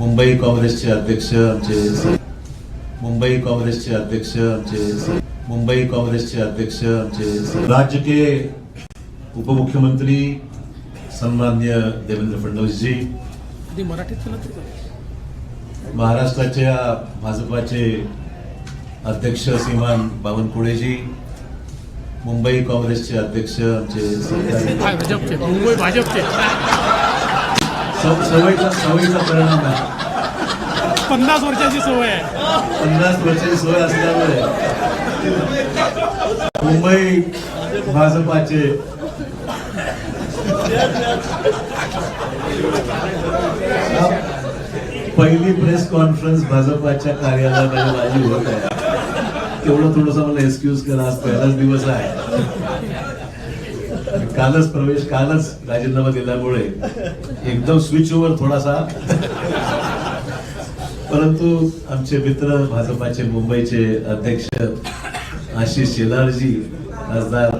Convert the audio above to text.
मुंबई काँग्रेसचे अध्यक्ष आमचे मुंबई काँग्रेसचे अध्यक्ष आमचे मुंबई काँग्रेसचे अध्यक्ष आमचे राज्य के उपमुख्यमंत्री सन्मान्य देवेंद्र फडणवीस जी महाराष्ट्राच्या भाजपाचे अध्यक्ष श्रीमान बावनकुळेजी मुंबई काँग्रेसचे अध्यक्ष आमचे सरकारी काय भाजपचे मुंबई भाजपचे सव- सवयीचा सवयीचा परिणाम आहे. पन्नास वर्षाची सवय आहे. पन्नास वर्षाची सोय असल्यामुळे मुंबई भाजपाचे पहिली प्रेस कॉन्फरन्स भाजपाच्या कार्यालयामध्ये माझी होत आहे. तेवढं थोडस मला एक्सक्यूज करा आज पहिलाच दिवस आहे. कालच प्रवेश कालच राजीनामा दिल्यामुळे एकदम स्विच ओव्हर थोडासा. परंतु आमचे मित्र भाजपाचे मुंबईचे अध्यक्ष आशिष शेलारजी खासदार